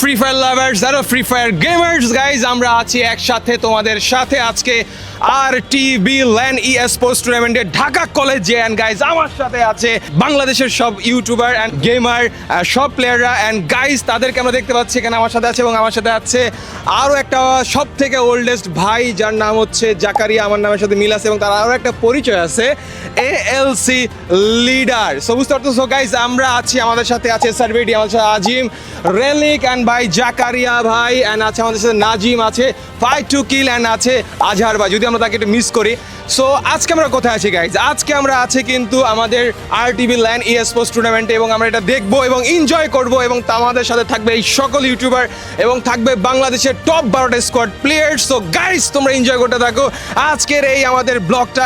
Free Fire lovers hello Free Fire gamers guys আমরা আছি একসাথে তোমাদের সাথে। আজকে আর টিভি ল্যান ই স্পোর্টস টুর্নামেন্টে ঢাকা কলেজে অ্যান্ড গাইজ আমার সাথে আছে বাংলাদেশের সব ইউটিউবার অ্যান্ড গেমার সব প্লেয়াররা অ্যান্ড গাইজ তাদেরকে আমরা দেখতে পাচ্ছি এখানে আমার সাথে আছে, এবং আমার সাথে আছে আরও একটা সব থেকে ওল্ডেস্ট ভাই, যার নাম হচ্ছে জাকারিয়া, আমার নামের সাথে মিল আছে, এবং তার আরও একটা পরিচয় আছে A L C leader so বুঝতে পারতেছো? গাইজ আমরা আছি, আমাদের সাথে আছে সার্ভেটি আমাদের সাথে আজিম রেলিক অ্যান্ড ভাই জাকারিয়া ভাই অ্যান্ড আছে আমাদের সাথে নাজিম, আছে ফাইট টু কিল অ্যান্ড আছে আজহার ভাই। যদি আমরা তাকে একটু মিস করি। সো আজকে আমরা কোথায় আছি গাইজ আজকে আমরা আছি কিন্তু আমাদের আর টিভি ল্যান্ড ই স্পোর্টস টুর্নামেন্টে এবং আমরা এটা দেখব এবং এনজয় করব এবং তা আমাদের সাথে থাকবে এই সকল ইউটিউবার এবং থাকবে বাংলাদেশের টপ বারোটা স্কোয়াড প্লেয়ার সো গাইজ তোমরা এনজয় করতে থাকো। আজকের এই আমাদের ব্লগটা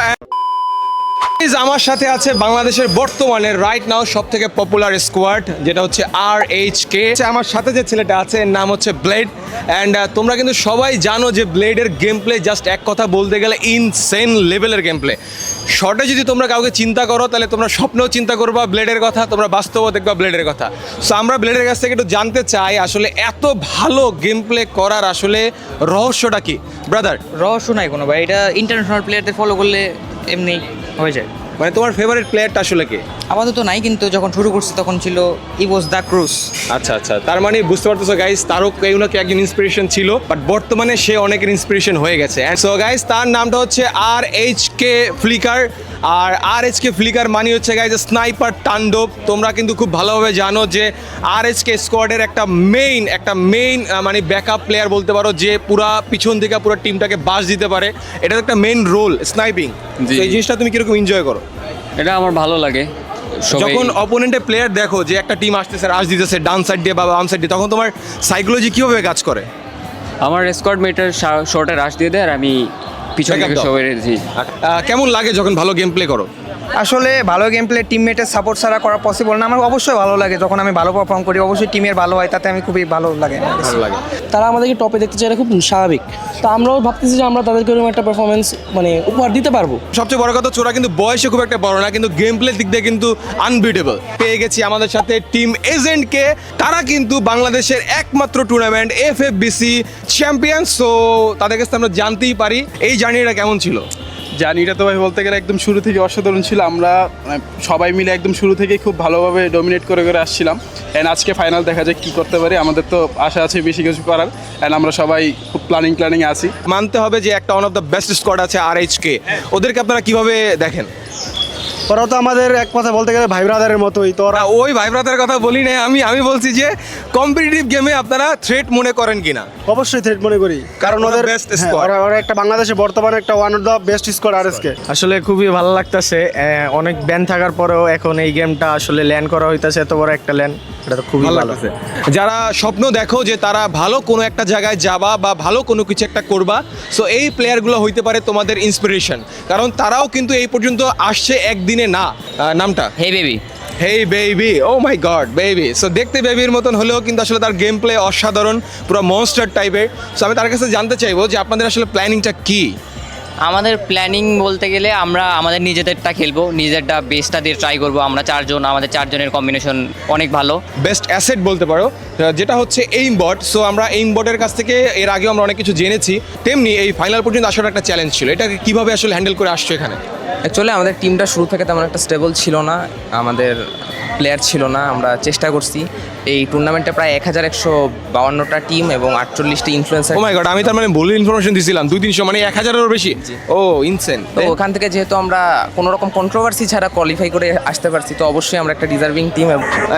আমার সাথে আছে বাংলাদেশের বর্তমানে রাইট নাও সব থেকে পপুলার স্কোয়াড যেটা হচ্ছে আর এইচ কে আমার সাথে যে ছেলেটা আছে, এর নাম হচ্ছে ব্লেড অ্যান্ড তোমরা কিন্তু সবাই জানো যে ব্লেডের গেম প্লে জাস্ট এক কথা বলতে গেলে ইনসেন লেভেলের গেম প্লে শর্টে যদি তোমরা কাউকে চিন্তা করো, তাহলে তোমরা স্বপ্নেও চিন্তা করবা ব্লেডের কথা, তোমরা বাস্তবও দেখবা ব্লেডের কথা। সো আমরা ব্লেডের কাছ থেকে একটু জানতে চাই, আসলে এত ভালো গেম প্লে করার আসলে রহস্যটা কি? ব্রাদার রহস্য নাই কোনো ভাই, এটা ইন্টারন্যাশনাল প্লেয়ারদের ফলো করলে এমনি হয়ে যায়। মানে তোমার ফেভারিট প্লেয়ারটা আসলে কে? আপাতত নাই কিন্তু যখন শুরু করছি তখন ছিল ইভোস দ্য ক্রুজ আচ্ছা আচ্ছা। তার মানে বুঝতে পারতেছো গাইস তারও কেউ না কেউ একজন ইন্সপিরেশন ছিল বাট বর্তমানে সে অনেকের ইন্সপিরেশন হয়ে গেছে। সো গাইস তার নামটা হচ্ছে আর এইচ কে ফ্লিকার আর আর এইচ কে ফ্লিকার মানে হচ্ছে গাইজ স্নাইপার তাণ্ডব তোমরা কিন্তু খুব ভালোভাবে জানো যে আর এইচ কে স্কোয়াডের একটা মেইন একটা মেইন মানে ব্যাকআপ প্লেয়ার বলতে পারো যে পুরা পিছন থেকে পুরো টিমটাকে বাস দিতে পারে। এটা একটা মেইন রোল স্নাইপিং এই জিনিসটা তুমি কীরকম এনজয় করো? এটা আমার ভালো লাগে। যখন অপোনেন্টের প্লেয়ার দেখো যে একটা টিম আসতেছে রাশ দিতেছে ডান সাইড দিয়ে বা বাম সাইড দিয়ে তখন তোমার সাইকোলজি কীভাবে কাজ করে? আমার স্কোয়াড মেটার শর্টে রাশ দিয়ে দেয় আর আমি পিছনে কেমন লাগে যখন ভালো গেম প্লে করো? আসলে ভালো গেম প্লে টিমমেটের সাপোর্ট ছাড়া করা পসিবল না। আমার অবশ্যই ভালো লাগে যখন আমি ভালো পারফর্ম করি অবশ্যই টিমের ভালো হয় তাতে আমি খুবই ভালো লাগে। ভালো লাগে। তারা আমাদেরকে টপে দেখতে চায় এটা খুব স্বাভাবিক। তো আমরাও ভাবতেছি যে আমরা তাদেরকে এরকম একটা পারফরমেন্স মানে উপহার দিতে পারব। সবচেয়ে বড় কথা চোরা কিন্তু বয়সে খুব একটা বড় না কিন্তু গেম প্লে দিক দিয়ে কিন্তু আনবিটেবল পেয়ে গেছি আমাদের সাথে টিম এজেন্টকে তারা কিন্তু বাংলাদেশের একমাত্র tournament F F BC champion so তাদের কাছে আমরা জানতেই পারি। এই জার্নিটা কেমন ছিল? জার্নিটা তো ভাই বলতে গেলে একদম শুরু থেকে অসাধারণ ছিল। আমরা মানে, সবাই মিলে একদম শুরু থেকেই খুব ভালোভাবে ডমিনেট করে করে আসছিলাম। অ্যান্ড আজকে ফাইনাল দেখা যাক কী করতে পারি। আমাদের তো আশা আছে বেশি কিছু করার। অ্যান্ড আমরা সবাই খুব প্ল্যানিং প্ল্যানিং আছি। মানতে হবে যে একটা one of the best squad আছে আর এইচকে ওদেরকে আপনারা কীভাবে দেখেন? ওরা তো আমাদের এক কথা বলতে গেলে ভাই ব্রাদারের মতোই তো ওরা ওই ভাই ব্রাদারের কথা বলি না আমি আমি বলছি যে কম্পিটিটিভ গেমে আপনারা থ্রেট মনে করেন কিনা? অবশ্যই থ্রেট মনে করি। কারণ ওদের best হ্যাঁ, squad। ওরা ওরা একটা বাংলাদেশে বর্তমানে একটা one of the best squad R SK আসলে খুবই ভালো লাগতেছে অনেক ব্যান থাকার পরেও এখন এই গেমটা আসলে ল্যান্ড করা হইতাছে এত বড় একটা ল্যান্ড এটা তো খুবই ভালো ভালো। লাগতেছে। যারা স্বপ্ন দেখো যে তারা ভালো কোনো একটা জায়গায় যাবা বা ভালো কোনো কিছু একটা করবা সো এই প্লেয়ারগুলো হইতে পারে তোমাদের ইন্সপিরেশন কারণ তারাও কিন্তু এই পর্যন্ত আসছে একদিনে না নামটা? Hey baby hey baby oh my god baby so দেখতে বেবির মতন হলেও কিন্তু আসলে তার গেম প্লে অসাধারণ পুরো মনস্টার টাইপের সো আমি তার কাছে জানতে চাইব যে আপনাদের আসলে প্ল্যানিংটা কি? আমাদের প্ল্যানিং বলতে গেলে আমরা আমাদের নিজেদেরটা খেলব নিজেরটা বেসটা দিয়ে ট্রাই করব। আমরা চারজন আমাদের চারজনের কম্বিনেশন অনেক ভালো। বেস্ট অ্যাসেট বলতে পারো। যেটা হচ্ছে এইম বট সো আমরা এইম বটের কাছ থেকে এর আগেও আমরা অনেক কিছু জেনেছি। তেমনি এই ফাইনাল পর্যন্ত আসার একটা চ্যালেঞ্জ ছিল। এটাকে কীভাবে আসলে হ্যান্ডেল করে আসছো এখানে? অ্যাকচুয়ালি আমাদের টিমটা শুরু থেকে তেমন একটা স্টেবল ছিল না। আমাদের প্লেয়ার ছিল না। আমরা চেষ্টা করছি। এই টুর্নামেন্টে প্রায় এক হাজার একশো বাউান্নটা টিম এবং আটচল্লিশটি ইনফ্লুয়েন্সার ও মাই গড আমি তার মানে ভুল ইনফরমেশন দিছিলাম। দুই তিনশো মানে এক হাজারেরও বেশি ও ইনসেন তো ওখান থেকে যেহেতু আমরা কোনো রকম কন্ট্রোভার্সি ছাড়া কোয়ালিফাই করে আসতে পারছি তো অবশ্যই আমরা একটা ডিজার্ভিং টিম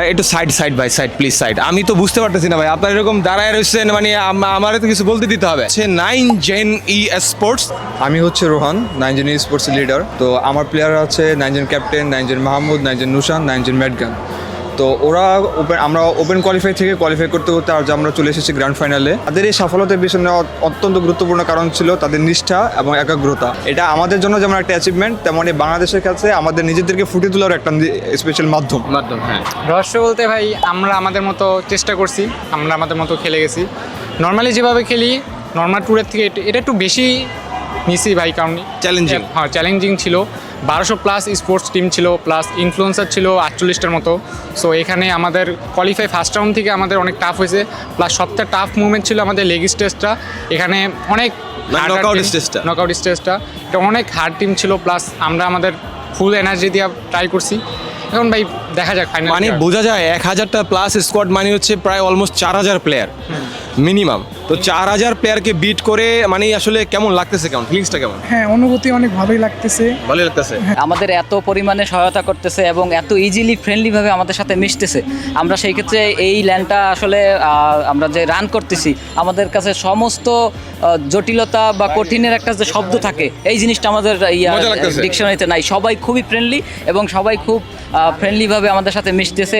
একটু side side by side please side আমি তো বুঝতে পারতেছি না ভাই। আপনার এরকম দাঁড়ায় রয়েছেন মানে আম- আমারে তো কিছু বলতে দিতে হবে। সে নাইন জেন ই স্পোর্টস আমি হচ্ছে রোহান নাইনজন স্পোর্টস লিডার তো আমার প্লেয়ার আছে নাইনজন ক্যাপ্টেন নাইনজন মাহমুদ নাইনজন নুশান নাইনজন ম্যাডগান তো ওরা ওপেন আমরা ওপেন কোয়ালিফাই থেকে কোয়ালিফাই করতে করতে আজ আমরা চলে এসেছি গ্র্যান্ড ফাইনালে তাদের এই সফলতার পিছনে অত্যন্ত গুরুত্বপূর্ণ কারণ ছিল তাদের নিষ্ঠা এবং একাগ্রতা। এটা আমাদের জন্য যেমন একটা অ্যাচিভমেন্ট তেমন এই বাংলাদেশের কাছে আমাদের নিজেদেরকে ফুটিয়ে তোলার একটা স্পেশাল মাধ্যম। মাধ্যম হ্যাঁ। রহস্য বলতে ভাই আমরা আমাদের মতো চেষ্টা করছি আমরা আমাদের মতো খেলে গেছি। নর্মালি যেভাবে খেলি নর্মাল ট্যুরের থেকে এটা- এটা একটু বেশি নিছি ভাই কারণ চ্যালেঞ্জিং হ্যাঁ চ্যালেঞ্জিং ছিল। বারোশো প্লাস স্পোর্টস টিম ছিল প্লাস ইনফ্লুয়েন্সার ছিল আটচল্লিশটার মতো। সো এখানে আমাদের কোয়ালিফাই ফার্স্ট রাউন্ড থেকে আমাদের অনেক টাফ হয়েছে। প্লাস সবথেকে টাফ মুভমেন্ট ছিল আমাদের লেগ স্টেজটা এখানে অনেক মানে knockout নকআউট স্টেজটা এটা অনেক হার্ড টিম ছিল প্লাস আমরা আমাদের ফুল এনার্জি দিয়ে ট্রাই করছি। এখন ভাই দেখা যাক ফাইনাল মানে বোঝা যায় এক হাজারটা প্লাস স্কোয়াড মানে হচ্ছে প্রায় অলমোস্ট চার হাজার প্লেয়ার মিনিমাম তো চার হাজার প্লেয়ারকে বিট করে মানে আসলে কেমন লাগতেছে কেমন? ফিলিংসটা কেমন? হ্যাঁ অনুভূতি অনেক ভালোই লাগতেছে। ভালোই লাগতেছে? আমাদের এত পরিমাণে সহায়তা করতেছে এবং এত ইজিলি ফ্রেন্ডলিভাবে আমাদের সাথে মিশতেছে। আমরা সেই ক্ষেত্রে এই ল্যান্ডটা আসলে আহ, আমরা যে রান করতেছি আমাদের কাছে সমস্ত জটিলতা বা কঠিনের একটা যে শব্দ থাকে এই জিনিসটা আমাদের ডিকশনারিতে নাই। সবাই খুবই ফ্রেন্ডলি এবং সবাই খুব ফ্রেন্ডলিভাবে আমাদের সাথে মিশতেছে।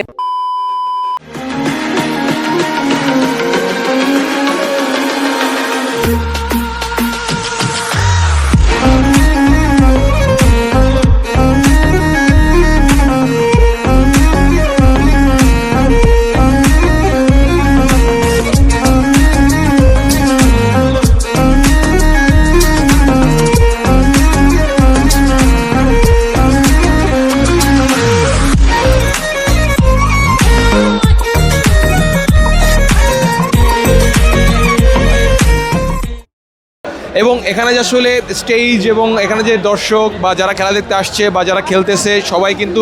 এখানে যে আসলে স্টেজ এবং এখানে যে দর্শক বা যারা খেলা দেখতে আসছে বা যারা খেলতেছে, সবাই কিন্তু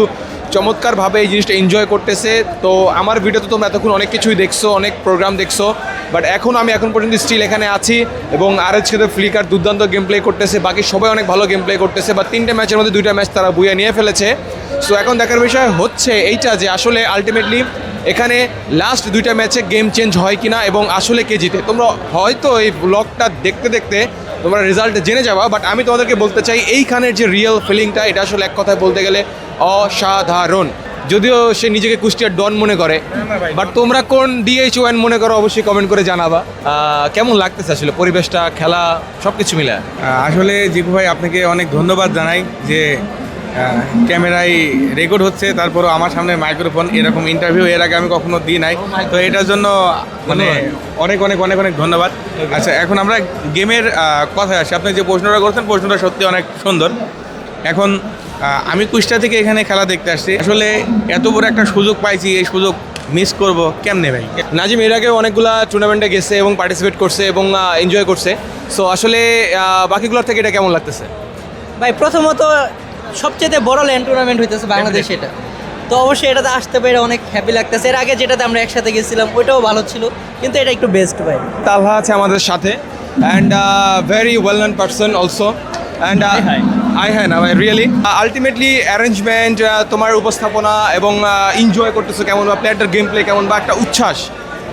চমৎকারভাবে এই জিনিসটা এনজয় করতেছে। তো আমার ভিডিওতে তোমরা এতক্ষণ অনেক কিছুই দেখছ, অনেক প্রোগ্রাম দেখছ বাট এখন আমি এখন পর্যন্ত স্টিল এখানে আছি এবং আর এচ খেতে ফ্লিকার দুর্দান্ত গেম প্লে করতেছে। বাকি সবাই অনেক ভালো গেম প্লে করতেছে বা তিনটে ম্যাচের মধ্যে দুইটা ম্যাচ তারা বুয়ে নিয়ে ফেলেছে। সো এখন দেখার বিষয় হচ্ছে এইটা যে আসলে আলটিমেটলি এখানে লাস্ট দুইটা ম্যাচে গেম চেঞ্জ হয় কিনা এবং আসলে কে জিতে? তোমরা হয়তো এই ব্লগটা দেখতে দেখতে তোমরা রেজাল্ট জেনে যাওয়া বাট আমি তোমাদেরকে বলতে চাই, এইখানের যে রিয়েল ফিলিংটা এটা আসলে এক কথায় বলতে গেলে অসাধারণ। যদিও সে নিজেকে কুষ্টিয়ার ডন মনে করে বাট তোমরা কোন ডিএইচ ওয়ান মনে করো অবশ্যই কমেন্ট করে জানাবা। কেমন লাগতেছে আসলে পরিবেশটা, খেলা সব কিছু মিলে? আসলে জিপু ভাই, আপনাকে অনেক ধন্যবাদ জানাই যে ক্যামেরায় রেকর্ড হচ্ছে তারপরও আমার সামনে মাইক্রোফোন এরকম ইন্টারভিউ এর আগে আমি কখনো দিই নাই। তো এটার জন্য মানে অনেক অনেক অনেক অনেক ধন্যবাদ। আচ্ছা এখন আমরা গেমের কথায় আসি। আপনি যে প্রশ্নটা করছেন প্রশ্নটা সত্যি অনেক সুন্দর। এখন আমি কুষ্টা থেকে এখানে খেলা দেখতে আসছি। আসলে এত বড় একটা সুযোগ পাইছি এই সুযোগ মিস করব কেমনে ভাই? নাজিম এর আগে অনেকগুলা টুর্নামেন্টে গেছে এবং পার্টিসিপেট করছে এবং এনজয় করছে। সো আসলে বাকিগুলোর থেকে এটা কেমন লাগতেছে? ভাই প্রথমত সবচেয়ে বড় ল্যান্ড টুর্নামেন্ট হইতেছে বাংলাদেশ এটা। তো অবশ্যই এটাতে আসতে পেরে অনেক হ্যাপি লাগতেছে। এর আগে যেটাতে আমরা একসাথে গেছিলাম ওইটাও ভালো ছিল। কিন্তু এটা একটু বেস্ট ভাই তালহা আছে আমাদের সাথে। And very well known person also and I হ্যাঁ না ভাই রিয়েলি আলটিমেটলি অ্যারেঞ্জমেন্ট তোমার উপস্থাপনা এবং এনজয় করতেছো কেমন বা প্লেয়ারটার গেম প্লে কেমন বা একটা উচ্ছ্বাস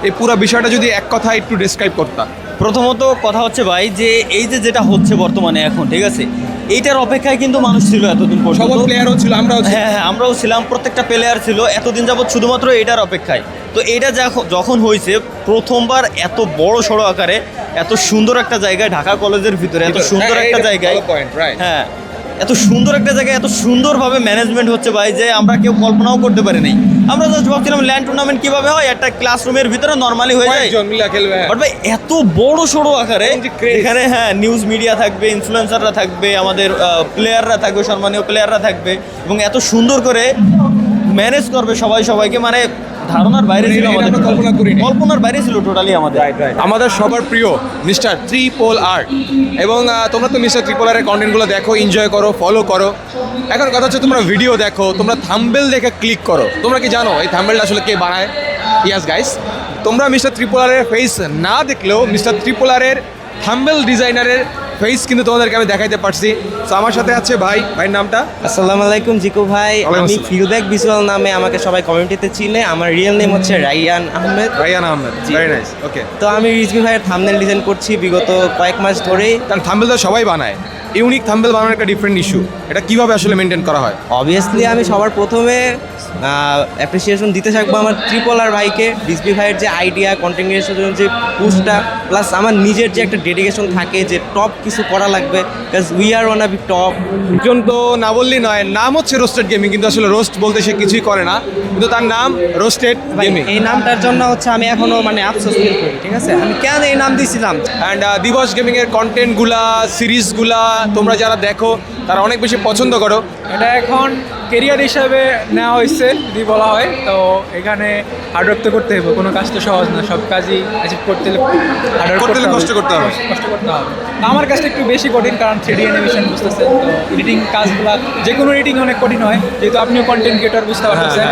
এই পুরো বিষয়টা যদি এক কথায় একটু ডিসক্রাইব করতাম প্রথমত কথা হচ্ছে ভাই যে এই যে যেটা হচ্ছে বর্তমানে এখন ঠিক আছে? এইটার অপেক্ষায় কিন্তু মানুষ ছিল এতদিন পর্যন্ত। প্লেয়ারও ছিল আমরাও হ্যাঁ হ্যাঁ আমরাও ছিলাম প্রত্যেকটা প্লেয়ার ছিল। এতদিন যাবৎ শুধুমাত্র এটার অপেক্ষায়। তো এটা যখন- হয়েছে প্রথমবার এত বড় সড়ো আকারে এত সুন্দর একটা জায়গায় ঢাকা কলেজের ভিতরে এত সুন্দর হ্যাঁ, একটা জায়গায়. হ্যাঁ এত সুন্দর একটা জায়গায় এত সুন্দরভাবে ম্যানেজমেন্ট হচ্ছে ভাই যে আমরা কেউ কল্পনাও করতে পারি নাই। আমরা জাস্ট ভাবছিলাম ল্যান্ড টুর্নামেন্ট কীভাবে হয় একটা ক্লাসরুমের ভিতরে নর্মালি হয়ে যায় জন মিলা খেলবে হ্যাঁ। বাট ভাই এত বড় সড়ো আকারে এখানে হ্যাঁ নিউজ মিডিয়া থাকবে ইনফ্লুয়েন্সাররা থাকবে আমাদের প্লেয়াররা থাকবে সম্মানীয় প্লেয়াররা থাকবে এবং এত সুন্দর করে ম্যানেজ করবে সবাই সবাইকে মানে ধারণার বাইরে ছিল আমাদের। কল্পনা করি কল্পনার বাইরে ছিল টোটালি আমাদের। আমাদের সবার প্রিয় মিস্টার ত্রিপোল আর্ট। এবং তোমরা তো মিস্টার ত্রিপোল আর্টের কন্টেন্টগুলো দেখো এনজয় করো ফলো করো। এখন কথা হচ্ছে তোমরা ভিডিও দেখো তোমরা থাম্বেল দেখে ক্লিক করো। তোমরা কি জানো এই থাম্বেলটা আসলে কে বানায়? ইয়াস গাইস তোমরা মিস্টার ত্রিপোলারের ফেস না দেখলেও মিস্টার ত্রিপোলারের থাম্বেল ডিজাইনারের ফেস কিন্তু তোমাদেরকে আমি দেখাইতে পারছি। তো আমার সাথে আছে ভাই ভাইয়ের নামটা? আসসালামু আলাইকুম জিকু ভাই। আমি। ফিডব্যাক ভিজুয়াল নামে আমাকে সবাই কমিউনিটিতে চিনে। আমার রিয়েল নেম হচ্ছে Rayan Ahmed. Rayan Ahmed. Very nice okay তো আমি রিজভি ভাইয়ের থামনেল ডিজাইন করছি বিগত কয়েক মাস ধরেই। কারণ থাম্বেল তো সবাই বানায়। ইউনিক থাম্বেল বানানোর একটা ডিফারেন্ট ইস্যু এটা কীভাবে আসলে মেনটেন করা হয়? অবভিয়াসলি আমি সবার প্রথমে অ্যাপ্রিসিয়েশন দিতে থাকব আমার ট্রিপল আর ভাইকে ডিসবি ভাইয়ের যে আইডিয়া কন্টিনিউশনের যে পুশটা প্লাস আমার নিজের যে একটা ডেডিকেশন থাকে যে টপ কিছু করা লাগবে because we are want be top একজন তো না বললেই নয় নাম হচ্ছে রোস্টেড গেমিং কিন্তু আসলে রোস্ট বলতে সে কিছুই করে না কিন্তু তার নাম রোস্টেড গেমিং এই নামটার জন্য হচ্ছে আমি এখনও মানে আফসোস ফিল করি ঠিক আছে? আমি কেন এই নাম দিয়েছিলাম অ্যান্ড দিবস গেমিং এর কন্টেন্টগুলা সিরিজগুলা তোমরা যারা দেখো তারা অনেক বেশি পছন্দ করো। এটা এখন কেরিয়ার হিসাবে নেওয়া হয়েছে যদি বলা হয় তো এখানে হার্ডওয়ার্ক তো করতে হবে কোনো কাজ তো সহজ না সব কাজই অ্যাচিভ করতে হলে করতে কষ্ট করতে হবে। কষ্ট করতে হবে। আমার কাজটা একটু বেশি কঠিন কারণ থ্রি অ্যানিমেশন বুঝতেছে তো এডিটিং কাজগুলো যে কোনো এডিটিং অনেক কঠিন হয় যেহেতু আপনিও কন্টেন্ট ক্রিয়েটর বুঝতে পারতেছেন।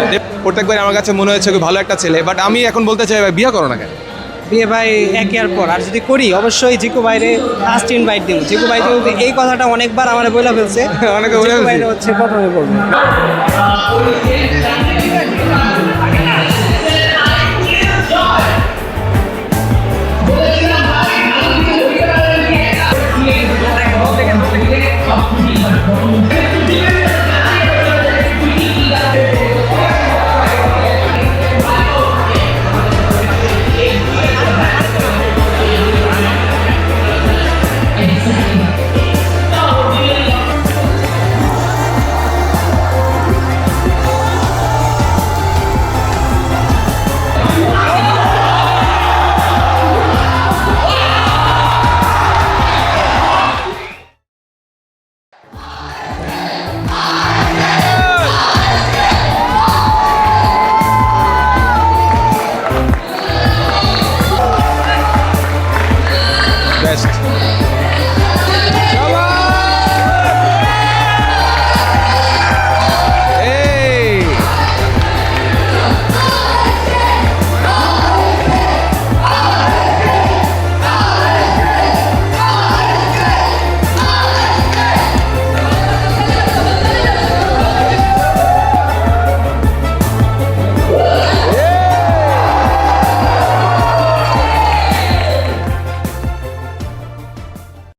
প্রত্যেকবার আমার কাছে মনে হয়েছে খুব ভালো একটা ছেলে বাট আমি এখন বলতে চাই বিয়ে করো না কেন? বিয়ে ভাই এক ইয়ার পর। আর যদি করি অবশ্যই জিকু ভাইরে ফার্স্ট ইনভাইট দিব। জিকু ভাই এই কথাটা অনেকবার আমার বলে ফেলছে অনেকে বলে ফেলছে। বাইরে হচ্ছে প্রথমে বলব।